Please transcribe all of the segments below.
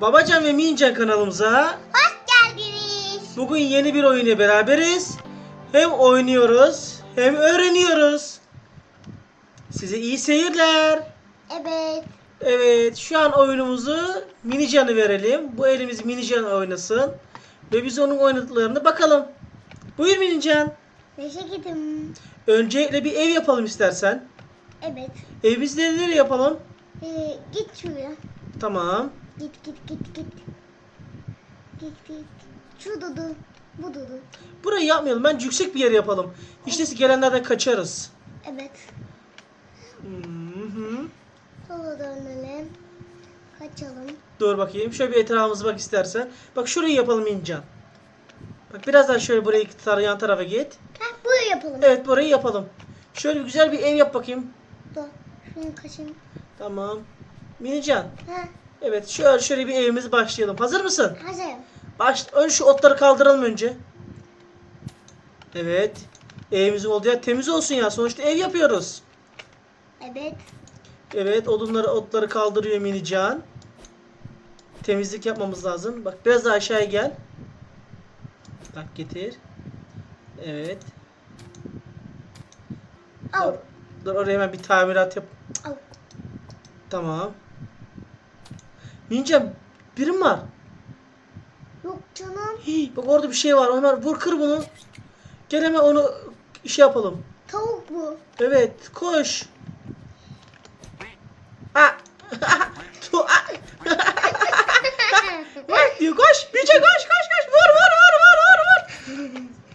Babacan ve Mincan kanalımıza Hoş geldiniz. bugün yeni bir oyuna beraberiz. Hem oynuyoruz hem öğreniyoruz. Size iyi seyirler. Evet. Evet şu an oyunumuzu Minican'ı verelim. Bu elimiz Minican oynasın. Ve biz onun oynadıklarını bakalım. Buyur Minican. Teşekkür Öncelikle bir ev yapalım istersen. Evet. Evimizde neleri yapalım? Ee, git şuraya. Tamam. Git git git git. Git git. Şu dudu. Bu dudu. Burayı yapmayalım. Bence yüksek bir yer yapalım. İşte gelenlerden kaçarız. Evet. Sola dönelim. Kaçalım. Dur bakayım. Şöyle bir etrafımıza bak istersen. Bak şurayı yapalım İncan. Bak biraz daha şöyle burayı tar yan tarafa git. Ha, burayı yapalım. Evet burayı yapalım. Şöyle güzel bir ev yap bakayım. Dur. Şunu kaçayım. Tamam. Minican. Ha, Evet şöyle şöyle bir evimiz başlayalım. Hazır mısın? hazırım. Baş, ön şu otları kaldıralım önce. Evet. Evimizin olduğu yer temiz olsun ya. Sonuçta ev yapıyoruz. Evet. Evet odunları otları kaldırıyor Minican. Temizlik yapmamız lazım. Bak biraz daha aşağıya gel. Bak getir. Evet. Al. Dur, dur oraya hemen bir tamirat yap. Al. Tamam. Minican birim var. Yok canım. Hii, bak orada bir şey var. Ömer vur kır bunu. Gel hemen onu şey yapalım. Tavuk bu. Evet koş. Ah. Diyor koş. Bice koş koş koş. Vur vur vur vur vur vur.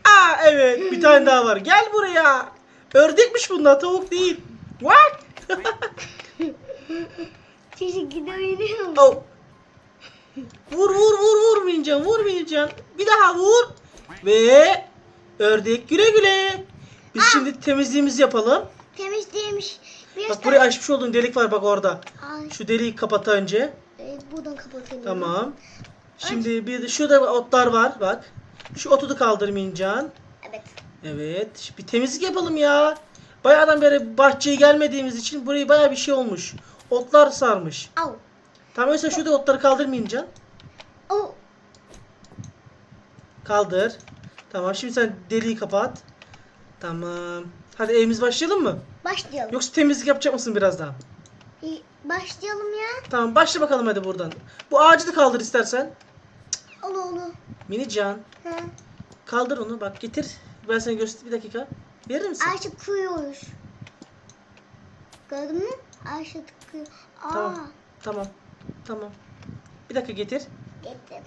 Aa evet bir tane daha var. Gel buraya. Ördekmiş bunlar tavuk değil. Bak. Gidiyor oynuyor. oh. Vur vur vur vur Mincan vur Mincan. Bir daha vur. Ve ördek güle güle. Biz şimdi temizliğimizi yapalım. Temiz değilmiş. Bir Bak buraya açmış olduğun delik var bak orada. Ay, Şu deliği kapat önce. e, buradan kapatayım. Tamam. Şimdi bir de şurada otlar var bak. Şu otu da kaldır Mincan. Evet. Evet. Bir temizlik yapalım ya. Bayağıdan beri bahçeye gelmediğimiz için burayı bayağı bir şey olmuş. Otlar sarmış. Al. Tamam mesela şurada otları kaldır Mincan. Al. Kaldır. Tamam şimdi sen deliği kapat. Tamam. Hadi evimiz başlayalım mı? Başlayalım. Yoksa temizlik yapacak mısın biraz daha? E, başlayalım ya. Tamam başla bakalım hadi buradan. Bu ağacı da kaldır istersen. Olu olu. Minican. Ha. Kaldır onu bak getir. Ben sana göster bir dakika. Verir misin? Ayşe kuyuyoruz. Gördün mü? Ayşe. Aa. Tamam. Tamam. Tamam. Bir dakika getir. Getir.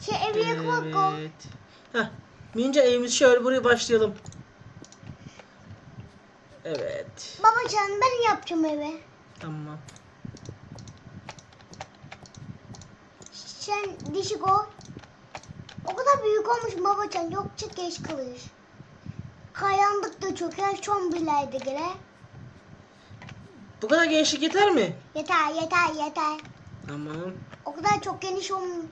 Şey evi yakmak o. Evet. Heh. Mince evimiz şöyle buraya başlayalım. Evet. Babacan ben yapacağım evi. Tamam. Sen dişi koy. O kadar büyük olmuş babacan. Yok çok geç kalır. Kayanlık da çok. Her son bileydi göre. Bu kadar gençlik yeter mi? Yeter yeter yeter. Tamam. O kadar çok geniş olmuş.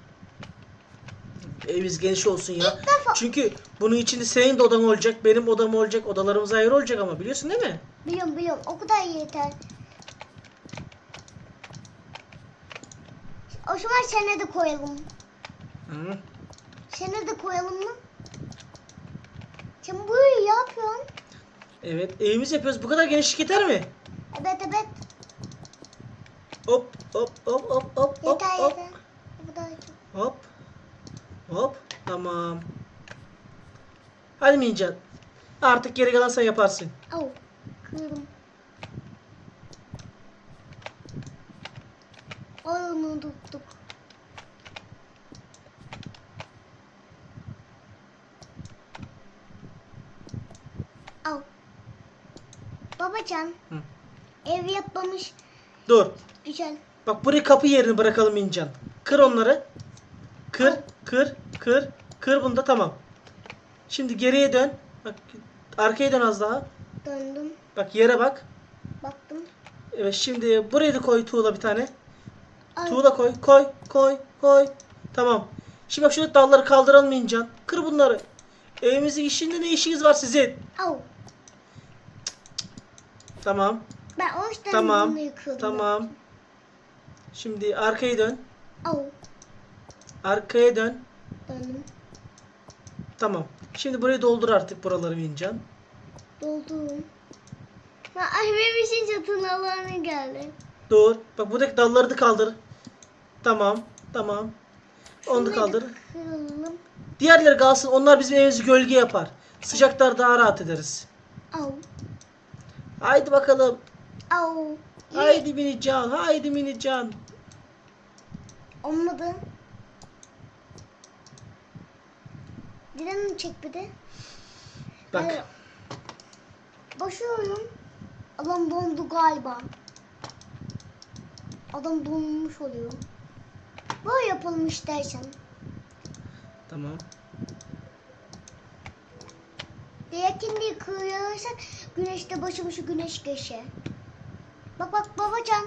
Evimiz geniş olsun ya. İlk defa- Çünkü bunun içinde senin de odan olacak, benim odam olacak, odalarımız ayrı olacak ama biliyorsun değil mi? Biliyorum biliyorum. O kadar yeter. O zaman sene de koyalım. Hı. Sene de koyalım mı? Sen böyle yapıyorsun. Evet, evimiz yapıyoruz. Bu kadar genişlik yeter mi? Evet evet. Hop, hop, hop, hop, hop, hop, Yeter hop, yeter. Hop, hop. Tamam. Hadi Mincan. Artık geri kalan sen yaparsın. Au. Kırdım. Onu tuttuk. Al. Babacan. Hı. Ev yapmamış. Dur. Güzel. Bak buraya kapı yerini bırakalım Mincan. Kır onları. Kır, kır, kır. Kır bunu da tamam. Şimdi geriye dön. Bak arkaya dön az daha. Döndüm. Bak yere bak. Baktım. Evet şimdi buraya da koy tuğla bir tane. Ay. Tuğla koy. Koy, koy, koy. Tamam. Şimdi bak şöyle dalları kaldıralım Mincan. Kır bunları. Evimizin işinde ne işiniz var sizin? Au. Tamam. Ben o yüzden Tamam. bunu yıkıyordum. Tamam. Şimdi arkayı dön. Au. Arkaya dön. Döndüm. Tamam. Şimdi burayı doldur artık buraları Mincan. Doldum. Ha, ay benim için çatının alanı geldi. Dur. Bak buradaki dalları da kaldır. Tamam. Tamam. Onu da Şunları kaldır. Kıralım. Diğerleri kalsın. Onlar bizim evimizi gölge yapar. Sıcaklar daha rahat ederiz. Au. Haydi bakalım. Au. Haydi Minican. Haydi Minican. Olmadı. Direnimi çek bir de. Bak. Hayır. Başlıyorum. Adam dondu galiba. Adam donmuş oluyor. Böyle yapalım istersen. Tamam. Diğerkini kırarsak güneşte başımızı güneş geçer. Bak bak babacan.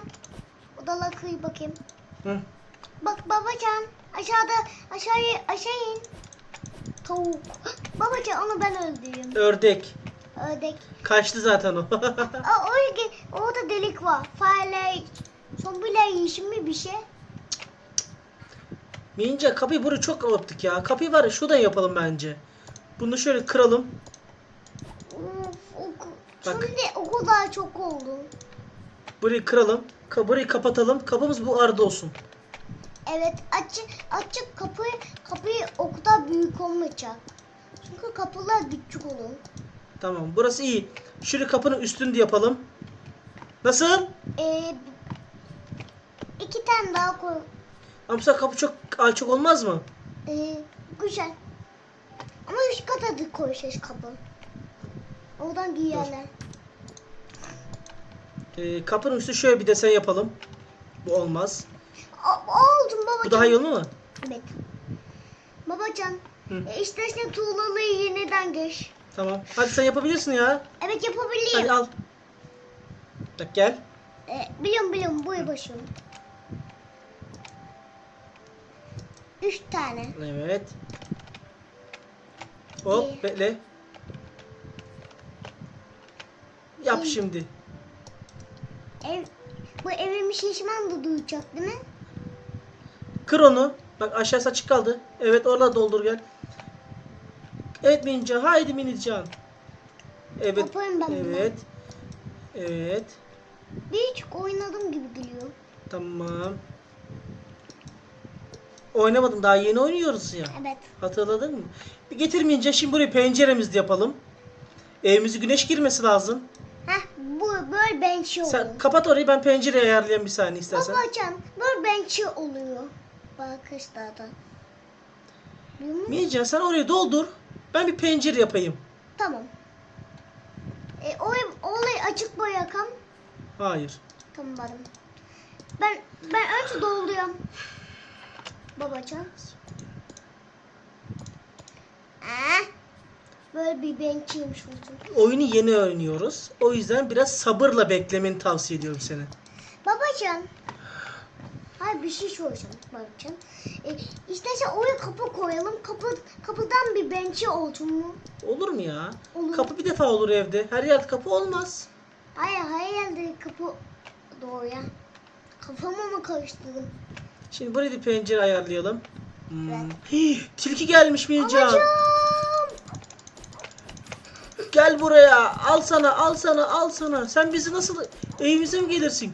Odalar kıy bakayım. Hı. Bak babacan aşağıda aşağıya aşağı in. Tavuk. Babacan onu ben öldüreyim. Ördek. Ördek. Kaçtı zaten o. Aa, orada, orada delik var. Fareler, zombiler yeşil bir şey. Minca kapıyı burayı çok yaptık ya. Kapıyı var ya şuradan yapalım bence. Bunu şöyle kıralım. Of, o, Bak. şimdi o kadar çok oldu. Burayı kıralım. Ka- burayı kapatalım. Kapımız bu arada olsun. Evet açık açık kapı kapıyı o kadar büyük olmayacak. Çünkü kapılar küçük olur. Tamam. Burası iyi. Şöyle kapının üstünü de yapalım. Nasıl? Ee, iki tane daha koy. Sefer kapı çok alçak olmaz mı? Ee, güzel. Ama üst kata da koyacağız kapı. Oradan giyerler. Ee, kapının üstü şöyle bir desen yapalım. Bu olmaz. O, oldu babacan. Bu daha iyi olur mu? Evet. Babacan. Hı. E, istersen tuğlalı yeniden geç. Tamam. Hadi sen yapabilirsin ya. Evet yapabilirim. Hadi al. Bak gel. E, biliyorum biliyorum bu başım. Üç tane. Evet. Hop İyi. bekle. Yap İyi. şimdi. Ev, bu evimi şişman da duyacak değil mi? Kır onu. Bak aşağısı açık kaldı. Evet orada doldur gel. Evet Mincan. Haydi Minican. Evet. Yaparım ben bunu. Evet. Evet. Bir çok oynadım gibi geliyor. Tamam. Oynamadım. Daha yeni oynuyoruz ya. Evet. Hatırladın mı? Bir getirmeyince şimdi buraya penceremizi de yapalım. Evimize güneş girmesi lazım. Böyle bençi oluyor. Sen kapat orayı ben pencereyi ayarlayayım bir saniye istersen. Babacan böyle bençi oluyor. Bakışlardan. Biliyor musun? Mircan sen orayı doldur. Ben bir pencere yapayım. Tamam. E, o ev, olayı açık bırakam. Hayır. Tamam bana. Ben ben önce dolduruyorum. Babacan. Ah, böyle bir bençiymiş olsun. Oyunu yeni oynuyoruz. O yüzden biraz sabırla beklemeni tavsiye ediyorum seni. Babacan. Hayır bir şey soracağım babacan. E, istersen oraya kapı koyalım. Kapı kapıdan bir bençi olsun mu? Olur mu ya? Olur. Kapı bir defa olur evde. Her yerde kapı olmaz. Hayır hayır yerde kapı doğru ya. Kafamı mı karıştırdım? Şimdi burayı da pencere ayarlayalım. Hmm. Evet. Hii, tilki gelmiş Mircan. Babacığım. Gel buraya. Al sana, al sana, al sana. Sen bizi nasıl evimize mi gelirsin?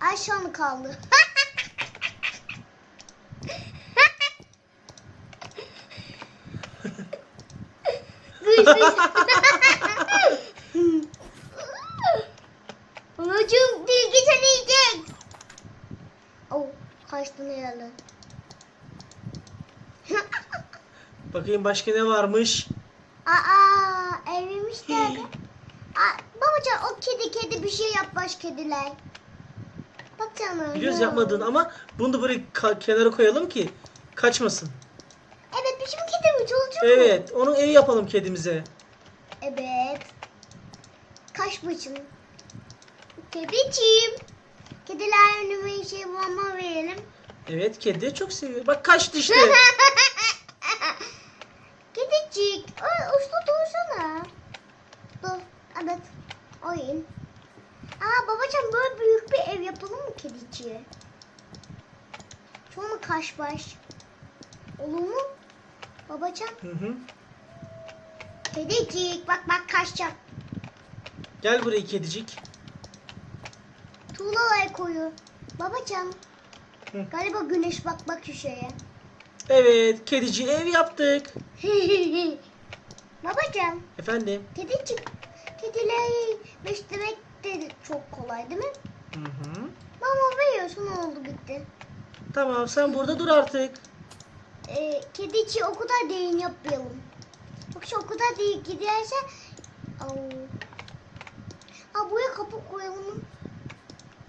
Ay şu an kaldı. Babacığım bilgi yiyecek. Oh kaçtın herhalde. Bakayım başka ne varmış? Aa, babacan o kedi kedi bir şey yap baş kediler. Baksana. Biliyoruz ya. yapmadığını ama bunu da böyle kenara koyalım ki kaçmasın. Evet bizim kedimiz olacak? Evet, onun evi yapalım kedimize. Evet. Kaç bıçın? Kediciğim. Kediler önüme şey mama verelim. Evet, kedi çok seviyor. Bak kaçtı işte. Kedicik. Ay, usta dursana. Dur. Evet. Oyun. Aa babacığım böyle büyük bir ev yapalım mı kediciye? Sonra kaş baş. Olur mu? Babacan. Hı hı. Kedicik bak bak kaçacak. Gel buraya kedicik. Tuğlalar koyu. Babacan. Hı. Galiba güneş bak bak şu şeye. Evet, kedici ev yaptık. Babacan. Efendim? Kedicik. Kedileri beslemek de çok kolay değil mi? Hı hı. Mama veriyorsun oldu bitti. Tamam, sen burada dur artık. Ee, kedici o kadar derin yapmayalım. Yoksa o kadar değil giderse... Au. Aa, buraya kapı koyalım.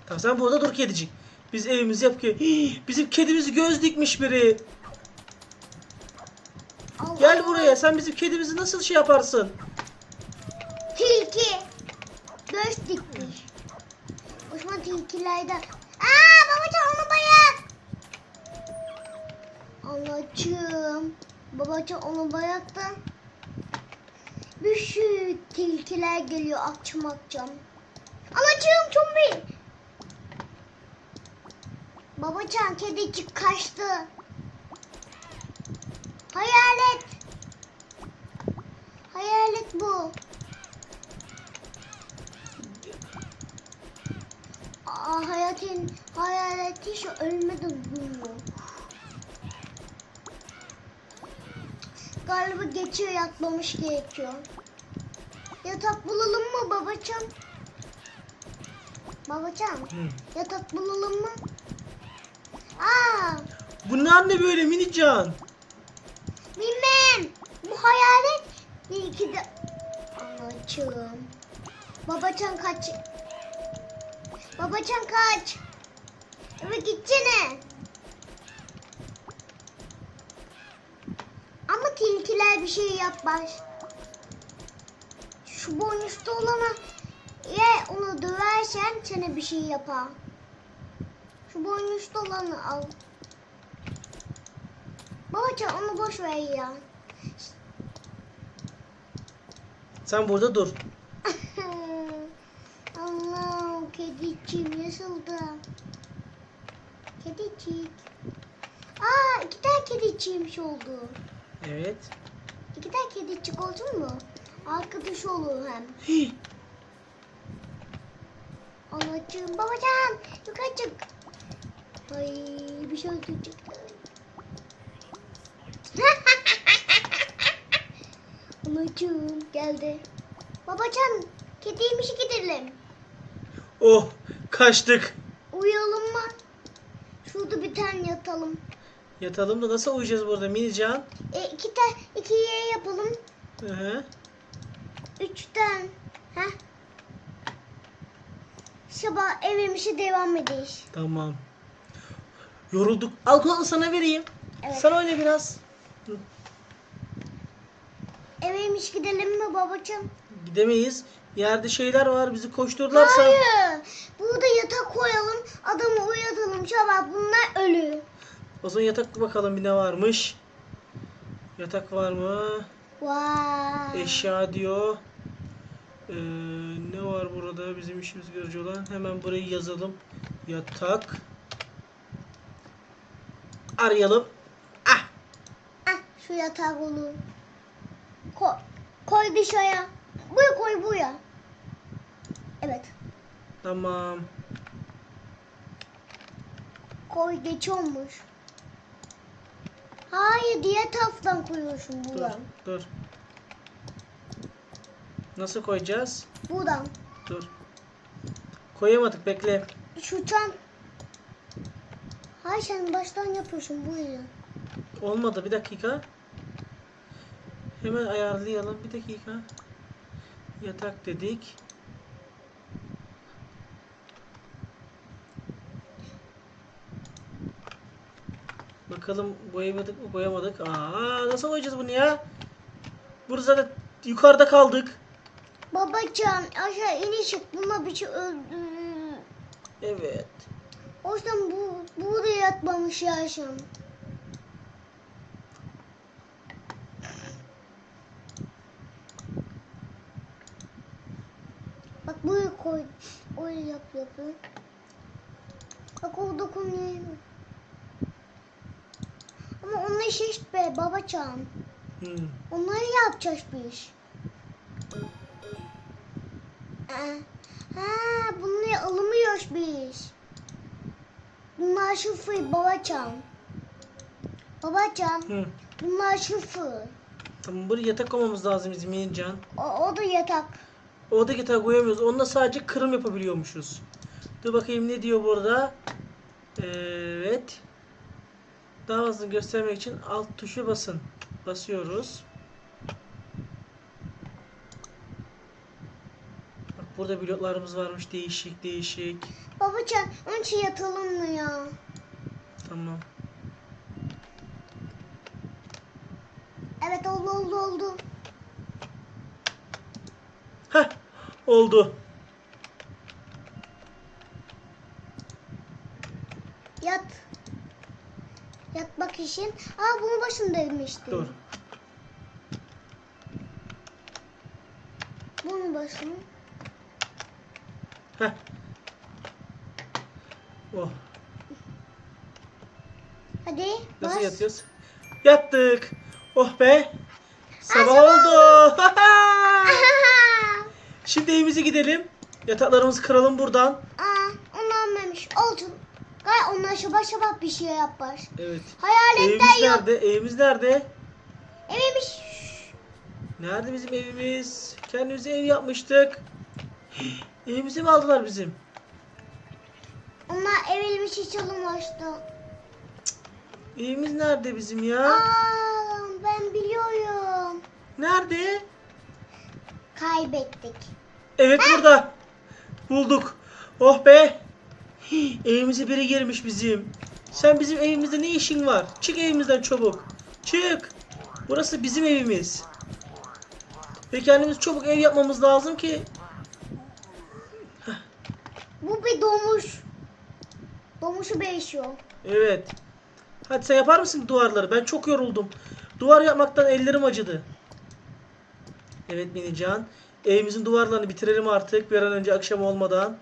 Tamam, sen burada dur kedicik. Biz evimizi yapıyor. Hii, bizim kedimizi göz dikmiş biri. Allah. Gel buraya. Sen bizim kedimizi nasıl şey yaparsın? Tilki. Göz dikmiş. Osman tilkilerden. Aa babacan onu bayak. Anacığım. Babacan onu bayaktı. Sürü tilkiler geliyor akşam akşam. Anacığım zombi. Babacan kedicik kaçtı. Hayalet. Hayalet bu. Aa, hayatın hayaleti şu ölmeden duyuyor. Galiba geçiyor yatmamış gerekiyor. Yatak bulalım mı babacığım? Babacığım Hı. yatak bulalım mı? Aa, Bu ne anne böyle minican? bilmem. Bu hayalet iyi ki de... Anacığım. Babacan kaç. Babacan kaç. Eve gitsene. Ama tilkiler bir şey yapmaz. Şu boynuzda olana ya onu döversen sana bir şey yapar. Şu boynuzda olanı al. Babacan onu boş ver ya. Sen burada dur. Allah kediciğim nasıldı? Kedicik. Aa iki tane kediciğimmiş oldu. Evet. İki tane kedicik oldu mu? Arkadaş olur hem. Anacığım babacan yukarı çık. Ay bir şey öldürecek. Anacığım geldi. Babacan kediymiş gidelim. Oh, kaçtık. Uyuyalım mı? Şurada bir tane yatalım. Yatalım da nasıl uyuyacağız burada minican? E, iki tane iki yapalım. Hı hı. Üç tane. Heh. Sabah evimize devam ederiz. Tamam. Yorulduk. Al kulağını sana vereyim. Evet. Sen oyna biraz. Evimiz gidelim mi babacığım? Gidemeyiz. Yerde şeyler var. Bizi koştururlarsa. Hayır. Burada yatak koyalım. Adamı uyatalım. Sabah bunlar ölü. O zaman yatak bakalım bir ne varmış. Yatak var mı? Vay. Eşya diyor. Ee, ne var burada bizim işimiz görücü olan? Hemen burayı yazalım. Yatak. Arayalım. Ah! Ah, şu yatak olur. Koy. Koy dışarıya. Buraya koy buraya. Evet. Tamam. Koy geç olmuş. Hayır diğer taraftan koyuyorsun Dur. buradan. Dur. Nasıl koyacağız? Buradan. Dur. Koyamadık bekle. Şu tam. Hayır sen baştan yapıyorsun buraya. Olmadı bir dakika. Hemen ayarlayalım bir dakika. Yatak dedik. Bakalım boyamadık mı boyamadık. Aa nasıl boyayacağız bunu ya? Burada zaten yukarıda kaldık. Babacan aşağı inişik buna bir şey öldü. Evet. O yüzden bu burada yatmamış yaşam. Bak buraya koy. Oraya yap yapı. Bak o dokunuyor. onun işi işte babacan. Hmm. Onları yapacağız biz. Ee, Ha, bunları alamıyoruz biz. Bunlar sıfır babacan. Babacan, Hı. bunlar sıfır. Tamam buraya yatak koymamız lazım bizim Emircan. O, o da yatak. Orada yatak koyamıyoruz. Onunla sadece kırım yapabiliyormuşuz. Dur bakayım ne diyor burada. Evet. Daha fazla göstermek için alt tuşu basın. Basıyoruz. Burada bloklarımız varmış değişik değişik. Babacan, onun için yatalım mı ya? Tamam. Evet oldu oldu oldu. Heh oldu. Yat. Yatmak için. Aa bunu başında demiştim. Dur. Bunun başını. Heh. Oh. Hadi Nasıl bas. yatıyoruz? Yattık. Oh be. Sabah oldu. Şimdi evimize gidelim. Yataklarımızı kıralım buradan. Aa, onu almamış. Olsun. Gay onlar şabak şabak bir şey yapar. Evet. Hayaletler Evimiz yok. nerede? Evimiz nerede? Evimiz. Nerede bizim evimiz? Kendimize ev yapmıştık. Evimizi mi aldılar bizim? Onlar evimiz hiç alınmıştı. Evimiz nerede bizim ya? Aa, ben biliyorum. Nerede? Kaybettik. Evet burada. Bulduk. Oh be. Evimize biri girmiş bizim. Sen bizim evimizde ne işin var? Çık evimizden çabuk. Çık. Burası bizim evimiz. Ve kendimiz çabuk ev yapmamız lazım ki. Bu bir domuş. Domuşu beğişiyor. Evet. Hadi sen yapar mısın duvarları? Ben çok yoruldum. Duvar yapmaktan ellerim acıdı. Evet Minican. Evimizin duvarlarını bitirelim artık bir an önce akşam olmadan.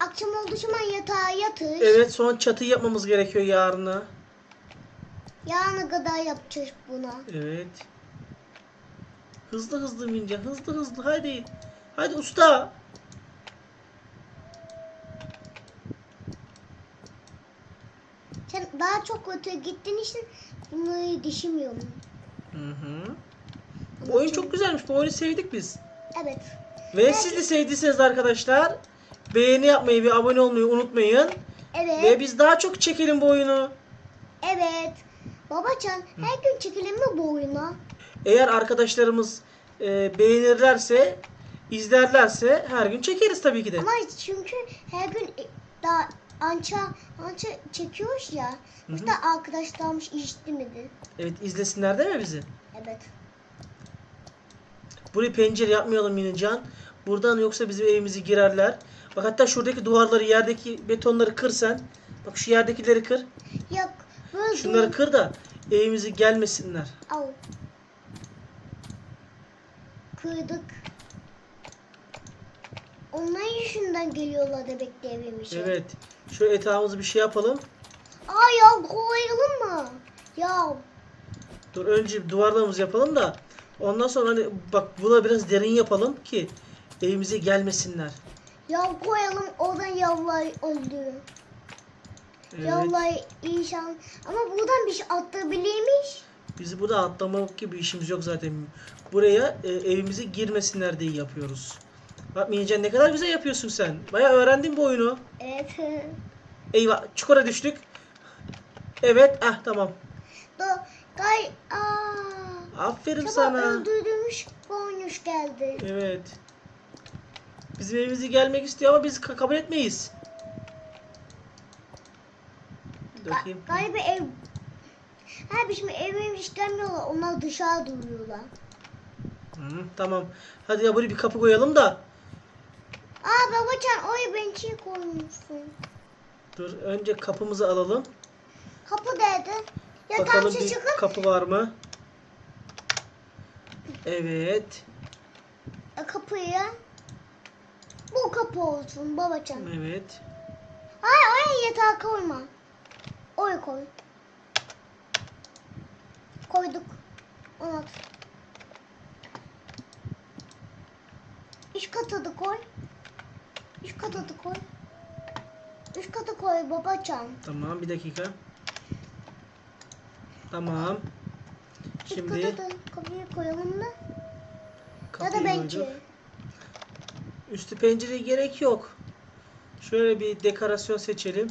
Akşam olduğu zaman yatağa yatış. Evet son çatıyı yapmamız gerekiyor yarına. Yarına kadar yapacağız bunu. Evet. Hızlı hızlı Mincan. Hızlı hızlı. Hadi. Hadi usta. Sen daha çok öteye gittiğin için bunları düşünmüyorum. Hı hı. Bu oyun çok güzelmiş. Bu oyunu sevdik biz. Evet. Ve siz de sevdiyseniz arkadaşlar beğeni yapmayı ve abone olmayı unutmayın. Evet. Ve biz daha çok çekelim bu oyunu. Evet. Babacan her gün çekelim mi bu oyunu? Eğer arkadaşlarımız e, beğenirlerse, izlerlerse her gün çekeriz tabii ki de. Ama çünkü her gün daha ança ança çekiyoruz ya. Hı hı. İşte arkadaşlarmış işitmedi. Evet izlesinler değil mi bizi? Evet. Burayı pencere yapmayalım Minican. Buradan yoksa bizim evimize girerler. Bak hatta şuradaki duvarları, yerdeki betonları kır sen. Bak şu yerdekileri kır. Yok. Böyle Şunları kır da evimize gelmesinler. Al. Kırdık. Onlar yüzünden geliyorlar demek ki evimize. Evet. Şu etağımızı bir şey yapalım. Aa ya koyalım mı? Ya Dur önce duvarlarımızı yapalım da ondan sonra hani bak buna biraz derin yapalım ki evimize gelmesinler. ya koyalım oradan yavrular öldü. Evet. Yavrular inşallah. Ama buradan bir şey atlayabilirmiş. Bizi burada atlamak gibi işimiz yok zaten. Buraya e, evimize girmesinler diye yapıyoruz. Bak Mincan ne kadar güzel yapıyorsun sen. Bayağı öğrendin bu oyunu. Evet. Eyvah çukura düştük. Evet ah tamam. Do gay aa. Aferin Sabah sana. öldürdüğümüş konuş geldi. Evet. Bizim evimize gelmek istiyor ama biz ka- kabul etmeyiz. Ga Bakayım. galiba ev Ha bizim evimiz istemiyorlar. Onlar dışarı duruyorlar. Hı, tamam. Hadi ya buraya bir kapı koyalım da. Aa babacan oraya bençi koymuşsun. Dur önce kapımızı alalım. Kapı nerede? Ya Bakalım bir çıkın. kapı var mı? Evet. E, kapıyı. Bu kapı olsun babacan. Evet. Hayır oraya yatağı koyma. Oraya koy. Koyduk. Unut. Üç katı da koy. Üç katı da koy. Üç katı koy babacan. Tamam bir dakika. Tamam. Üç Şimdi katı da kapıyı koyalım mı? Ya kapıyı da bence. koyduk. Üstü pencereye gerek yok. Şöyle bir dekorasyon seçelim.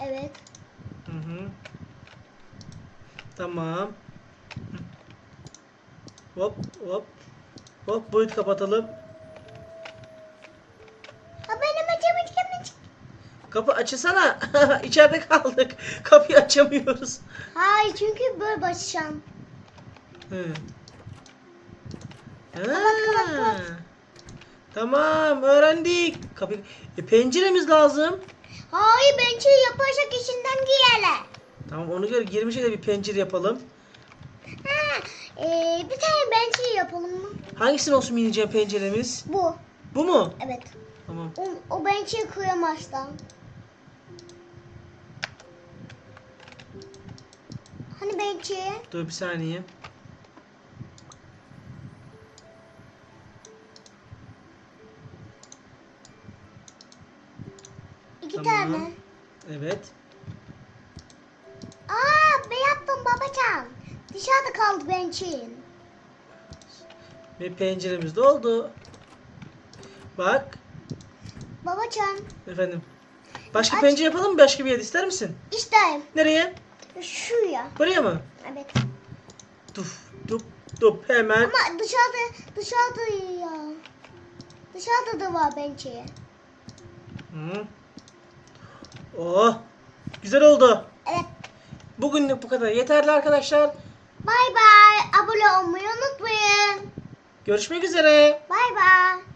Evet. Hı hı. Tamam. Hop hop. Hop boyut kapatalım. Kapı açılsana. İçeride kaldık. Kapıyı açamıyoruz. Hayır çünkü böyle başlayacağım. Hı. kapat, kapat. Ha. Tamam öğrendik. Kapı e, penceremiz lazım. Hayır bence yaparsak işinden giyeler. Tamam onu göre girmişe de bir pencere yapalım. Ha, ee, bir tane bence yapalım mı? Hangisini olsun bineceğim penceremiz? Bu. Bu mu? Evet. Tamam. O, o bençi kıyamazdan. Hani bençi? Dur bir saniye. İki Tamam. tane. Evet. Aa ben yaptım babacan. Dışarıda kaldı bençin. Ve penceremiz de oldu. Bak. Babacan Efendim. Başka Aç. pencere yapalım mı? Başka bir yer ister misin? işte Nereye? Şuraya. Buraya mı? Evet. Duf, dup, dup hemen. Ama dışarıda dışarıda ya. Dışarıda da var bençi. Hı. Oh. Güzel oldu. Evet. Bugünlük bu kadar. Yeterli arkadaşlar. Bay bay. Abone olmayı unutmayın. Görüşmek üzere. Bay bay.